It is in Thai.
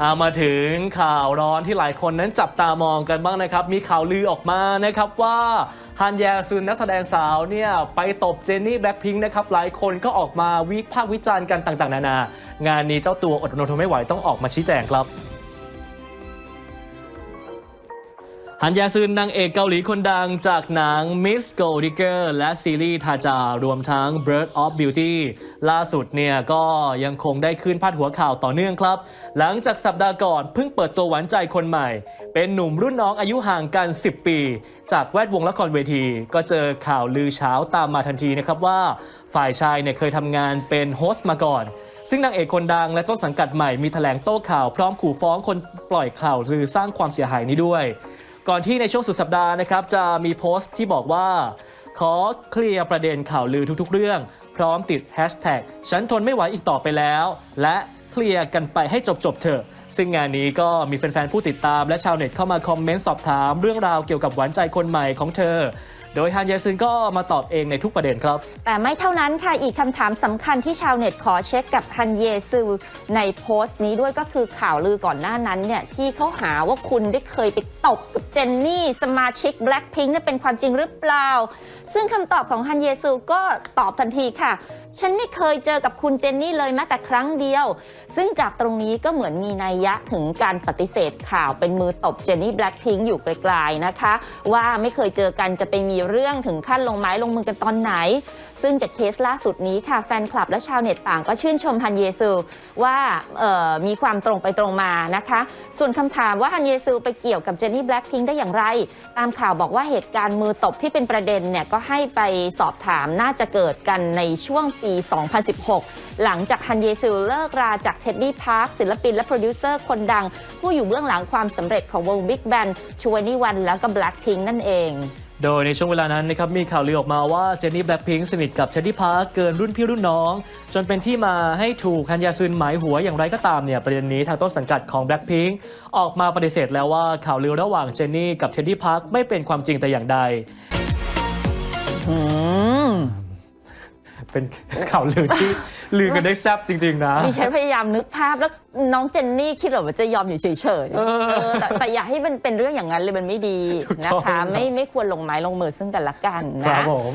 อ่ามาถึงข่าวร้อนที่หลายคนนั้นจับตามองกันบ้างนะครับ มีข่าวลือออกมานะครับว่าฮันแยซึนนักแสดงสาวเนี่ยไปตบเจนนี่แบล็คพิงค์นะครับหลายคนก็ออกมาวิพากษ์วิจารณ์กันต่างๆ นานา งานนี้เจ้าตัวอดนทนไม่ไหวต้องออกมาชี้แจงครับ ฮันยาซึนนางเอกเกาหลีคนดังจากหนัง Miss Gold Digger และซีรีส์ทาจารวมทั้ง Bird of Beauty ล่าสุดเนี่ยก็ยังคงได้ขึ้นพาดหัวข่าวต่อเนื่องครับ หลังจากสัปดาห์ก่อนเพิ่งเปิดตัวหวานใจคนใหม่ เป็นหนุ่มรุ่นน้องอายุห่างกัน 10 ปี จากแวดวงละครเวที ก็เจอข่าวลือเช้าตามมาทันทีนะครับว่าฝ่ายชายเนี่ยเคยทำงานเป็นโฮสต์มาก่อนซึ่งนางเอกคนดังและต้นสังกัดใหม่มีแถลงโต้ข่าวพร้อมขู่ฟ้องคนปล่อยข่าวลือสร้างความเสียหายนี้ด้วย ก่อนที่ในช่วงสุดสัปดาห์นะครับจะมีโพสต์ที่บอกว่า ขอเคลียร์ประเด็นข่าวลือทุกๆ เรื่อง พร้อมติดแฮชแท็กฉันทนไม่ไหวอีกต่อไปแล้ว และเคลียร์กันไปให้จบๆเถอะซึ่งงานนี้ก็มีแฟนๆผู้ติดตามและชาวเน็ตเข้ามาคอมเมนต์สอบถามเรื่องราวเกี่ยวกับหวานใจคนใหม่ของเธอ โดยฮันเยซึนก็มาตอบเองในทุกประเด็นครับ แต่ไม่เท่านั้นค่ะ อีกคำถามสำคัญที่ชาวเน็ตขอเช็คกับฮันเยซูในโพสต์นี้ด้วยก็คือข่าวลือก่อนหน้านั้นเนี่ยที่เขาหาว่าคุณได้เคยไปตบกับเจนนี่สมาชิก Blackpink เนี่เป็นความจริงหรือเปล่า ซึ่งคำตอบของฮันเยซูก็ตอบทันทีค่ะฉันไม่เคยเจอกับคุณเจนนี่เลยแม้แต่ครั้งเดียว ซึ่งจากตรงนี้ก็เหมือนมีนัยยะถึงการปฏิเสธข่าวเป็นมือตบเจนนี่แบล็คพิงค์อยู่ไกลๆนะคะ ว่าไม่เคยเจอกันจะไปมีเรื่องถึงขั้นลงไม้ลงมือกันตอนไหน ซึ่งจากเคสล่าสุดนี้ค่ะแฟนคลับและชาวเน็ตต่างก็ชื่นชมฮันเยซูว่ามีความตรงไปตรงมานะคะ ส่วนคำถามว่าฮันเยซูไปเกี่ยวกับเจนนี่แบล็คพิงได้อย่างไร ตามข่าวบอกว่าเหตุการณ์มือตบที่เป็นประเด็นเนี่ยก็ให้ไปสอบถามน่าจะเกิดกันในช่วงปี 2016 หลังจากฮันเยซูเลิกราจากเท็ดดี้พาร์คศิลปินและโปรดิวเซอร์คนดัง ผู้อยู่เบื้องหลังความสำเร็จของวง Big Bang ชวนี่วันแล้วก็ Blackpink นั่นเอง โดยในช่วงเวลานั้นนะครับมีข่าวลือออกมาว่าเจนนี่แบล็คพิงค์สนิทกับเชนดี้พาร์คเกินรุ่นพี่รุ่นน้อง จนเป็นที่มาให้ถูกฮันยาซึนหมายหัวอย่างไรก็ตามเนี่ยประเด็นนี้ทางต้นสังกัดของแบล็คพิงค์ออกมาปฏิเสธแล้วว่าข่าวลือระหว่างเจนนี่กับเชนดี้พาร์คไม่เป็นความจริงแต่อย่างใด อืม เป็นข่าวลือที่ลือกันได้แซ่บจริง ๆ นะดิฉันพยายามนึกภาพแล้วน้องเจนนี่คิดเหรอว่าจะยอมอยู่เฉยๆเออเออแต่แต่อย่าให้มันเป็นเรื่องอย่างนั้นเลยมันไม่ดีถูกต้นะองครัคะบไม่ไม่ควรลงไม้ลงมือซึ่งกันและกันครันะบผม